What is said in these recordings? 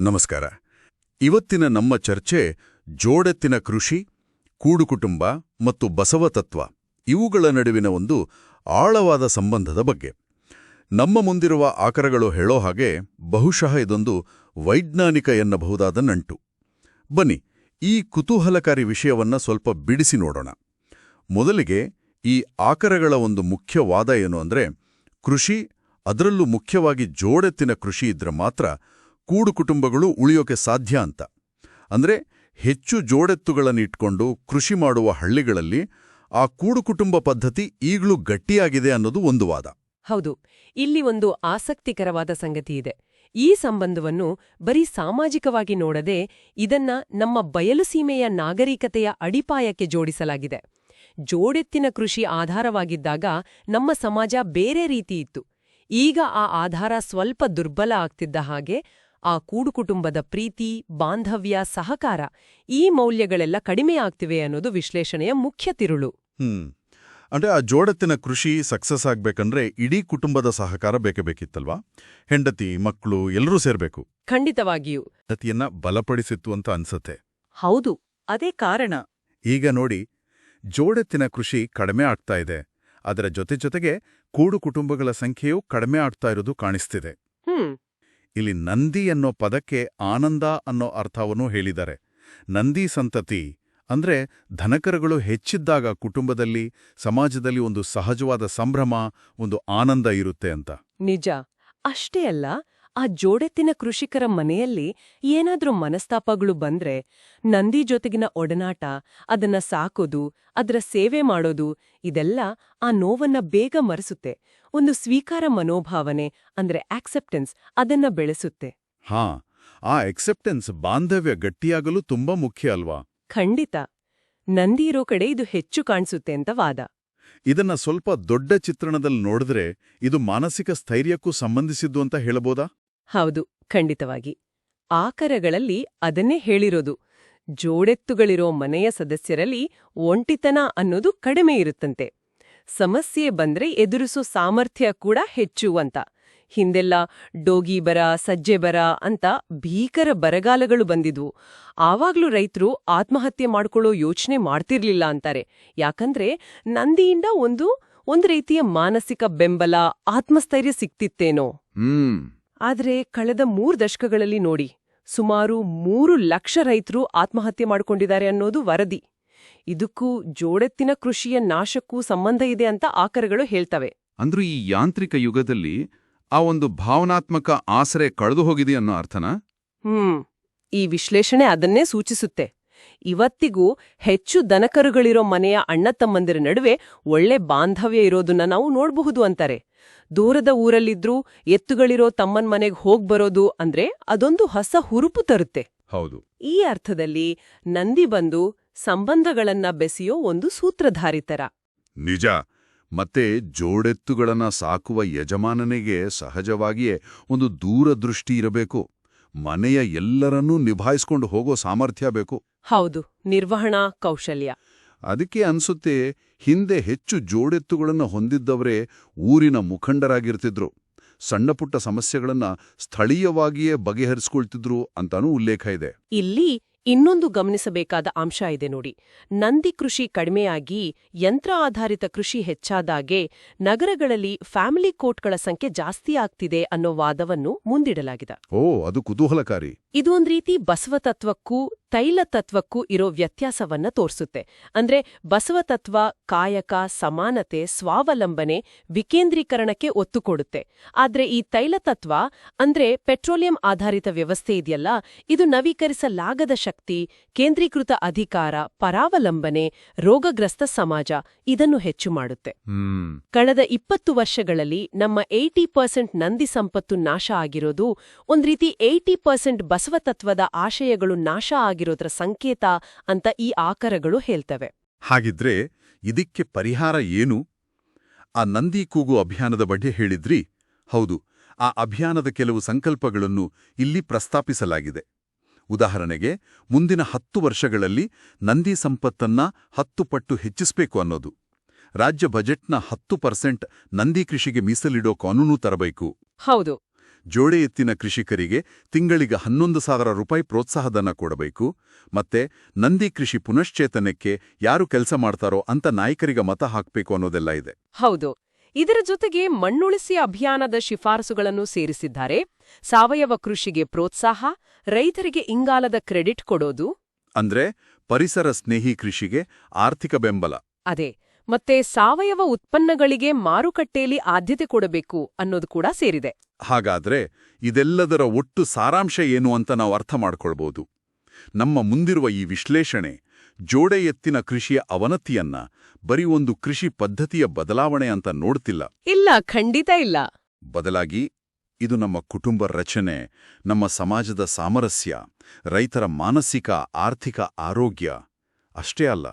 ನಮಸ್ಕಾರ. ಇವತ್ತಿನ ನಮ್ಮ ಚರ್ಚೆ ಜೋಡೆತ್ತಿನ ಕೃಷಿ ಕೂಡುಕುಟುಂಬ ಮತ್ತು ಬಸವ ತತ್ವ ಇವುಗಳ ನಡುವಿನ ಒಂದು ಆಳವಾದ ಸಂಬಂಧದ ಬಗ್ಗೆ. ನಮ್ಮ ಮುಂದಿರುವ ಆಕರಗಳು ಹೇಳೋ ಹಾಗೆ ಬಹುಶಃ ಇದೊಂದು ವೈಜ್ಞಾನಿಕ ಎನ್ನಬಹುದಾದ ನಂಟು. ಬನ್ನಿ, ಈ ಕುತೂಹಲಕಾರಿ ವಿಷಯವನ್ನ ಸ್ವಲ್ಪ ಬಿಡಿಸಿ ನೋಡೋಣ. ಮೊದಲಿಗೆ ಈ ಆಕರಗಳ ಒಂದು ಮುಖ್ಯ ವಾದ ಏನು ಅಂದ್ರೆ ಕೃಷಿ, ಅದರಲ್ಲೂ ಮುಖ್ಯವಾಗಿ ಜೋಡೆತ್ತಿನ ಕೃಷಿ ಇದ್ರೆ ಮಾತ್ರ ಕೂಡು ಕುಟುಂಬಗಳು ಉಳಿಯೋಕೆ ಸಾಧ್ಯ ಅಂತ. ಅಂದ್ರೆ ಹೆಚ್ಚು ಜೋಡೆತ್ತುಗಳನ್ನಿಟ್ಕೊಂಡು ಕೃಷಿ ಮಾಡುವ ಹಳ್ಳಿಗಳಲ್ಲಿ ಆ ಕೂಡು ಕುಟುಂಬ ಪದ್ಧತಿ ಈಗಲೂ ಗಟ್ಟಿಯಾಗಿದೆ ಅನ್ನೋದು ಒಂದು ವಾದ. ಹೌದು. ಇಲ್ಲಿ ಒಂದು ಆಸಕ್ತಿಕರವಾದ ಸಂಗತಿ ಇದೆ. ಈ ಸಂಬಂಧವನ್ನು ಬರೀ ಸಾಮಾಜಿಕವಾಗಿ ನೋಡದೆ ಇದನ್ನ ನಮ್ಮ ಬಯಲುಸೀಮೆಯ ನಾಗರಿಕತೆಯ ಅಡಿಪಾಯಕ್ಕೆ ಜೋಡಿಸಲಾಗಿದೆ. ಜೋಡೆತ್ತಿನ ಕೃಷಿ ಆಧಾರವಾಗಿದ್ದಾಗ ನಮ್ಮ ಸಮಾಜ ಬೇರೆ ರೀತಿ ಇತ್ತು. ಈಗ ಆ ಆಧಾರ ಸ್ವಲ್ಪ ದುರ್ಬಲ ಆಗ್ತಿದ್ದ ಹಾಗೆ ಆ ಕೂಡು ಕುಟುಂಬದ ಪ್ರೀತಿ ಬಾಂಧವ್ಯ ಸಹಕಾರ ಈ ಮೌಲ್ಯಗಳೆಲ್ಲ ಕಡಿಮೆ ಆಗ್ತಿವೆ ಅನ್ನೋದು ವಿಶ್ಲೇಷಣೆಯ ಮುಖ್ಯ ತಿರುಳು. ಹ್ಮ್. ಅಂದ್ರೆ ಆ ಜೋಡತ್ತಿನ ಕೃಷಿ ಸಕ್ಸಸ್ ಆಗ್ಬೇಕಂದ್ರೆ ಇಡೀ ಕುಟುಂಬದ ಸಹಕಾರ ಬೇಕೇ ಬೇಕಿತ್ತಲ್ವಾ? ಹೆಂಡತಿ ಮಕ್ಕಳು ಎಲ್ಲರೂ ಸೇರ್ಬೇಕು. ಖಂಡಿತವಾಗಿಯೂ. ಹೆಂಡತಿಯನ್ನ ಬಲಪಡಿಸಿತ್ತು ಅಂತ ಅನ್ಸತ್ತೆ. ಹೌದು ಅದೇ ಕಾರಣ. ಈಗ ನೋಡಿ ಜೋಡತ್ತಿನ ಕೃಷಿ ಕಡಿಮೆ ಆಗ್ತಾ ಇದೆ. ಅದರ ಜೊತೆ ಜೊತೆಗೆ ಕೂಡು ಕುಟುಂಬಗಳ ಸಂಖ್ಯೆಯೂ ಕಡಿಮೆ ಆಗ್ತಾ ಇರೋದು ಕಾಣಿಸ್ತಿದೆ. ಹ್ಮ್. ಇಲ್ಲಿ ನಂದಿ ಅನ್ನೋ ಪದಕ್ಕೆ ಆನಂದ ಅನ್ನೋ ಅರ್ಥವನ್ನು ಹೇಳಿದ್ದಾರೆ. ನಂದಿ ಸಂತತಿ ಅಂದ್ರೆ ಧನಕರಗಳು ಹೆಚ್ಚಿದ್ದಾಗ ಕುಟುಂಬದಲ್ಲಿ, ಸಮಾಜದಲ್ಲಿ ಒಂದು ಸಹಜವಾದ ಸಂಭ್ರಮ, ಒಂದು ಆನಂದ ಇರುತ್ತೆ ಅಂತ. ನಿಜ. ಅಷ್ಟೇ ಅಲ್ಲ ಆ ಜೋಡೆತ್ತಿನ ಕೃಷಿಕರ ಮನೆಯಲ್ಲಿ ಏನಾದ್ರೂ ಮನಸ್ತಾಪಗಳು ಬಂದ್ರೆ ನಂದಿ ಜೊತೆಗಿನ ಒಡನಾಟ ಅದನ್ನ ಸಾಕೋದು ಅದರ ಸೇವೆ ಮಾಡೋದು ಇದೆಲ್ಲ ಆ ನೋವನ್ನ ಬೇಗ ಮರೆಸುತ್ತೆ. ಒಂದು ಸ್ವೀಕಾರ ಮನೋಭಾವನೆ ಅಂದ್ರೆ ಆಕ್ಸೆಪ್ಟೆನ್ಸ್ ಅದನ್ನ ಬೆಳೆಸುತ್ತೆ. ಹಾ ಆ ಎಕ್ಸೆಪ್ಟೆನ್ಸ್ ಬಾಂಧವ್ಯ ಗಟ್ಟಿಯಾಗಲು ತುಂಬಾ ಮುಖ್ಯ ಅಲ್ವಾ? ಖಂಡಿತ. ನಂದಿ ಇರೋ ಕಡೆ ಇದು ಹೆಚ್ಚು ಕಾಣಿಸುತ್ತೆ ಅಂತ ವಾದ. ಇದನ್ನ ಸ್ವಲ್ಪ ದೊಡ್ಡ ಚಿತ್ರಣದಲ್ಲಿ ನೋಡಿದ್ರೆ ಇದು ಮಾನಸಿಕ ಸ್ಥೈರ್ಯಕ್ಕೂ ಸಂಬಂಧಿಸಿದ್ದು ಅಂತ ಹೇಳಬಹುದಾ ಹೌದು, ಖಂಡಿತವಾಗಿ. ಆಕರಗಳಲ್ಲಿ ಅದನ್ನೇ ಹೇಳಿರೋದು. ಜೋಡೆತ್ತುಗಳಿರೋ ಮನೆಯ ಸದಸ್ಯರಲ್ಲಿ ಒಂಟಿತನ ಅನ್ನೋದು ಕಡಿಮೆ ಇರುತ್ತಂತೆ. ಸಮಸ್ಯೆ ಬಂದ್ರೆ ಎದುರಿಸೋ ಸಾಮರ್ಥ್ಯ ಕೂಡ ಹೆಚ್ಚು ಅಂತ. ಹಿಂದೆಲ್ಲ ಡೋಗಿ ಬರ, ಸಜ್ಜೆ ಬರ ಅಂತ ಭೀಕರ ಬರಗಾಲಗಳು ಬಂದಿದ್ವು. ಆವಾಗ್ಲೂ ರೈತರು ಆತ್ಮಹತ್ಯೆ ಮಾಡ್ಕೊಳ್ಳೋ ಯೋಚನೆ ಮಾಡ್ತಿರ್ಲಿಲ್ಲ ಅಂತಾರೆ. ಯಾಕಂದ್ರೆ ನಂದಿಯಿಂದ ಒಂದು ಒಂದು ರೀತಿಯ ಮಾನಸಿಕ ಬೆಂಬಲ, ಆತ್ಮಸ್ಥೈರ್ಯ ಸಿಕ್ತಿತ್ತೇನೋ. ಆದ್ರೆ ಕಳೆದ ಮೂರು ದಶಕಗಳಲ್ಲಿ ನೋಡಿ ಸುಮಾರು ಮೂರು ಲಕ್ಷ ರೈತರು ಆತ್ಮಹತ್ಯೆ ಮಾಡಿಕೊಂಡಿದ್ದಾರೆ ಅನ್ನೋದು ವರದಿ. ಇದಕ್ಕೂ ಜೋಡೆತ್ತಿನ ಕೃಷಿಯ ನಾಶಕ್ಕೂ ಸಂಬಂಧ ಇದೆ ಅಂತ ಆಕರಗಳು ಹೇಳ್ತವೆ. ಅಂದ್ರೂ ಈ ಯಾಂತ್ರಿಕ ಯುಗದಲ್ಲಿ ಆ ಒಂದು ಭಾವನಾತ್ಮಕ ಆಸರೆ ಕಳೆದು ಹೋಗಿದೆ ಅನ್ನೋ ಅರ್ಥನಾ? ಹ್ಮ್ ಈ ವಿಶ್ಲೇಷಣೆ ಅದನ್ನೇ ಸೂಚಿಸುತ್ತೆ. ಇವತ್ತಿಗೂ ಹೆಚ್ಚು ದನಕರುಗಳಿರೋ ಮನೆಯ ಅಣ್ಣ ತಮ್ಮಂದಿರ ನಡುವೆ ಒಳ್ಳೆ ಬಾಂಧವ್ಯ ಇರೋದನ್ನ ನಾವು ನೋಡಬಹುದು ಅಂತಾರೆ. ದೂರದ ಊರಲ್ಲಿದ್ರೂ ಎತ್ತುಗಳಿರೋ ತಮ್ಮನ್ ಮನೆಗ್ ಹೋಗ್ಬರೋದು ಅಂದ್ರೆ ಅದೊಂದು ಹೊಸ ಹುರುಪು ತರುತ್ತೆ. ಹೌದು. ಈ ಅರ್ಥದಲ್ಲಿ ನಂದಿ ಬಂದು ಸಂಬಂಧಗಳನ್ನ ಬೆಸೆಯೋ ಒಂದು ಸೂತ್ರಧಾರಿತರ ನಿಜ. ಮತ್ತೆ ಜೋಡೆತ್ತುಗಳನ್ನ ಸಾಕುವ ಯಜಮಾನನಿಗೆ ಸಹಜವಾಗಿಯೇ ಒಂದು ದೂರದೃಷ್ಟಿ ಇರಬೇಕು. ಮನೆಯ ಎಲ್ಲರನ್ನೂ ನಿಭಾಯಿಸ್ಕೊಂಡು ಹೋಗೋ ಸಾಮರ್ಥ್ಯ ಬೇಕು. ಹೌದು ನಿರ್ವಹಣಾ ಕೌಶಲ್ಯ. ಅದಕ್ಕೆ ಅನ್ಸುತ್ತೆ ಹಿಂದೆ ಹೆಚ್ಚು ಜೋಡೆತ್ತುಗಳನ್ನು ಹೊಂದಿದ್ದವರೇ ಊರಿನ ಮುಖಂಡರಾಗಿರ್ತಿದ್ರು. ಸಣ್ಣಪುಟ್ಟ ಸಮಸ್ಯೆಗಳನ್ನ ಸ್ಥಳೀಯವಾಗಿಯೇ ಬಗೆಹರಿಸ್ಕೊಳ್ತಿದ್ರು ಅಂತಾನೂ ಉಲ್ಲೇಖ ಇದೆ. ಇಲ್ಲಿ ಇನ್ನೊಂದು ಗಮನಿಸಬೇಕಾದ ಅಂಶ ಇದೆ ನೋಡಿ. ನಂದಿ ಕೃಷಿ ಕಡಿಮೆಯಾಗಿ ಯಂತ್ರ ಆಧಾರಿತ ಕೃಷಿ ಹೆಚ್ಚಾದಾಗೆ ನಗರಗಳಲ್ಲಿ ಫ್ಯಾಮಿಲಿ ಕೋರ್ಟ್ಗಳ ಸಂಖ್ಯೆ ಜಾಸ್ತಿ ಆಗ್ತಿದೆ ಅನ್ನೋ ವಾದವನ್ನು ಮುಂದಿಡಲಾಗಿದೆ. ಓ ಅದು ಕುತೂಹಲಕಾರಿ. ಇದು ಒಂದ್ ರೀತಿ ಬಸವತತ್ವಕ್ಕೂ ತೈಲ ತತ್ವಕ್ಕೂ ಇರೋ ವ್ಯತ್ಯಾಸವನ್ನ ತೋರಿಸುತ್ತೆ. ಅಂದ್ರೆ ಬಸವತತ್ವ ಕಾಯಕ ಸಮಾನತೆ ಸ್ವಾವಲಂಬನೆ ವಿಕೇಂದ್ರೀಕರಣಕ್ಕೆ ಒತ್ತು ಕೊಡುತ್ತೆ. ಆದ್ರೆ ಈ ತೈಲತತ್ವ ಅಂದ್ರೆ ಪೆಟ್ರೋಲಿಯಂ ಆಧಾರಿತ ವ್ಯವಸ್ಥೆ ಇದೆಯಲ್ಲ ಇದು ನವೀಕರಿಸಲಾಗದ ಶಕ್ತಿ ಕೇಂದ್ರೀಕೃತ ಅಧಿಕಾರ ಪರಾವಲಂಬನೆ ರೋಗಗ್ರಸ್ತ ಸಮಾಜ ಇದನ್ನು ಹೆಚ್ಚು ಮಾಡುತ್ತೆ. ಕಳೆದ ಇಪ್ಪತ್ತು ವರ್ಷಗಳಲ್ಲಿ ನಮ್ಮ ಏಯ್ಟಿ ಪರ್ಸೆಂಟ್ ನಂದಿ ಸಂಪತ್ತು ನಾಶ ಆಗಿರೋದು ಒಂದ್ ರೀತಿ ಏಯ್ಟಿ ಪರ್ಸೆಂಟ್ ಬಸವತತ್ವದ ಆಶಯಗಳು ನಾಶ ಆಗಿರೋದ್ರ ಸಂಕೇತ ಅಂತ ಈ ಆಕರಗಳು ಹೇಳ್ತವೆ. ಹಾಗಿದ್ರೆ ಇದಕ್ಕೆ ಪರಿಹಾರ ಏನು? ಆ ನಂದಿ ಕೂಗು ಅಭಿಯಾನದ ಬಗ್ಗೆ ಹೇಳಿದ್ರಿ. ಹೌದು ಆ ಅಭಿಯಾನದ ಕೆಲವು ಸಂಕಲ್ಪಗಳನ್ನು ಇಲ್ಲಿ ಪ್ರಸ್ತಾಪಿಸಲಾಗಿದೆ. ಉದಾಹರಣೆಗೆ ಮುಂದಿನ ಹತ್ತು ವರ್ಷಗಳಲ್ಲಿ ನಂದಿ ಸಂಪತ್ತನ್ನ ಹತ್ತು ಪಟ್ಟು ಹೆಚ್ಚಿಸಬೇಕು ಅನ್ನೋದು. ರಾಜ್ಯ ಬಜೆಟ್ನ ಹತ್ತು ಪರ್ಸೆಂಟ್ ನಂದಿ ಕೃಷಿಗೆ ಮೀಸಲಿಡೋ ಕಾನೂನು ತರಬೇಕು. ಹೌದು. ಜೋಡೆ ಎತ್ತಿನ ಕೃಷಿಕರಿಗೆ ತಿಂಗಳಿಗೆ ಹನ್ನೊಂದು ಸಾವಿರ ರೂಪಾಯಿ ಪ್ರೋತ್ಸಾಹಧನ ಕೊಡಬೇಕು. ಮತ್ತೆ ನಂದಿ ಕೃಷಿ ಪುನಶ್ಚೇತನಕ್ಕೆ ಯಾರು ಕೆಲಸ ಮಾಡ್ತಾರೋ ಅಂತ ನಾಯಕರಿಗೆ ಮತ ಹಾಕ್ಬೇಕು ಅನ್ನೋದೆಲ್ಲ ಇದೆ. ಹೌದು. ಇದರ ಜೊತೆಗೆ ಮಣ್ಣುಳಿಸಿ ಅಭಿಯಾನದ ಶಿಫಾರಸುಗಳನ್ನು ಸೇರಿಸಿದ್ದಾರೆ. ಸಾವಯವ ಕೃಷಿಗೆ ಪ್ರೋತ್ಸಾಹ ರೈತರಿಗೆ ಇಂಗಾಲದ ಕ್ರೆಡಿಟ್ ಕೊಡೋದು. ಅಂದ್ರೆ ಪರಿಸರ ಸ್ನೇಹಿ ಕೃಷಿಗೆ ಆರ್ಥಿಕ ಬೆಂಬಲ. ಅದೇ ಮತ್ತೆ ಸಾವಯವ ಉತ್ಪನ್ನಗಳಿಗೆ ಮಾರುಕಟ್ಟೆಯಲ್ಲಿ ಆದ್ಯತೆ ಕೊಡಬೇಕು ಅನ್ನೋದು ಕೂಡ ಸೇರಿದೆ. ಹಾಗಾದ್ರೆ ಇದೆಲ್ಲದರ ಒಟ್ಟು ಸಾರಾಂಶ ಏನು ಅಂತ ನಾವು ಅರ್ಥ ಮಾಡ್ಕೊಳ್ಬೋದು. ನಮ್ಮ ಮುಂದಿರುವ ಈ ವಿಶ್ಲೇಷಣೆ ಜೋಡೆ ಎತ್ತಿನ ಕೃಷಿಯ ಅವನತಿಯನ್ನ ಬರೀ ಒಂದು ಕೃಷಿ ಪದ್ಧತಿಯ ಬದಲಾವಣೆ ಅಂತ ನೋಡ್ತಿಲ್ಲ. ಇಲ್ಲ ಖಂಡಿತ ಇಲ್ಲ. ಬದಲಾಗಿ ಇದು ನಮ್ಮ ಕುಟುಂಬ ರಚನೆ ನಮ್ಮ ಸಮಾಜದ ಸಾಮರಸ್ಯ ರೈತರ ಮಾನಸಿಕ ಆರ್ಥಿಕ ಆರೋಗ್ಯ. ಅಷ್ಟೇ ಅಲ್ಲ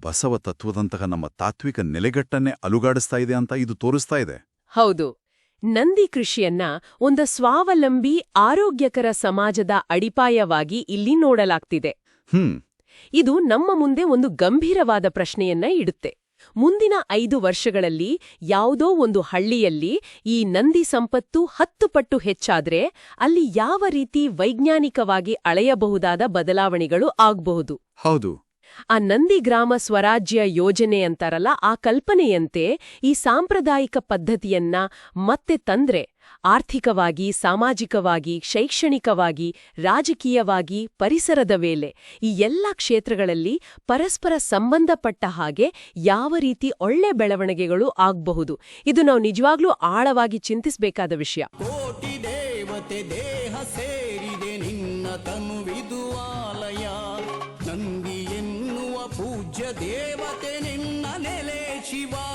ಬಸವ ತತ್ವದಂತಹ ನಮ್ಮ ತಾತ್ವಿಕ ನೆಲೆಗಟ್ಟನ್ನೇ ಅಲುಗಾಡಿಸ್ತಾ ಇದೆ ಅಂತ ಇದು ತೋರಿಸ್ತಾ ಇದೆ. ಹೌದು. ನಂದಿ ಕೃಷಿಯನ್ನ ಒಂದು ಸ್ವಾವಲಂಬಿ ಆರೋಗ್ಯಕರ ಸಮಾಜದ ಅಡಿಪಾಯವಾಗಿ ಇಲ್ಲಿ ನೋಡಲಾಗ್ತಿದೆ. ಹ್ಮ್. ಇದು ನಮ್ಮ ಮುಂದೆ ಒಂದು ಗಂಭೀರವಾದ ಪ್ರಶ್ನೆಯನ್ನ ಇಡುತ್ತೆ. ಮುಂದಿನ ಐದು ವರ್ಷಗಳಲ್ಲಿ ಯಾವುದೋ ಒಂದು ಹಳ್ಳಿಯಲ್ಲಿ ಈ ನಂದಿ ಸಂಪತ್ತು ಹತ್ತು ಪಟ್ಟು ಹೆಚ್ಚಾದ್ರೆ ಅಲ್ಲಿ ಯಾವ ರೀತಿ ವೈಜ್ಞಾನಿಕವಾಗಿ ಅಳೆಯಬಹುದಾದ ಬದಲಾವಣೆಗಳು ಆಗ್ಬಹುದು? ಹೌದು. ಆ ನಂದಿ ಗ್ರಾಮ ಸ್ವರಾಜ್ಯ ಯೋಜನೆ ಅಂತಾರಲ್ಲ, ಆ ಕಲ್ಪನೆಯಂತೆ ಈ ಸಾಂಪ್ರದಾಯಿಕ ಪದ್ಧತಿಯನ್ನ ಮತ್ತೆ ತಂದ್ರೆ ಆರ್ಥಿಕವಾಗಿ, ಸಾಮಾಜಿಕವಾಗಿ, ಶೈಕ್ಷಣಿಕವಾಗಿ, ರಾಜಕೀಯವಾಗಿ ಪರಿಸರದ ವೇಳೆ ಈ ಎಲ್ಲ ಕ್ಷೇತ್ರಗಳಲ್ಲಿ ಪರಸ್ಪರ ಸಂಬಂಧಪಟ್ಟ ಹಾಗೆ ಯಾವ ರೀತಿ ಒಳ್ಳೆ ಬೆಳವಣಿಗೆಗಳು ಆಗಬಹುದು. ಇದು ನಾವು ನಿಜವಾಗ್ಲೂ ಆಳವಾಗಿ ಚಿಂತಿಸಬೇಕಾದ ವಿಷಯ. she won't.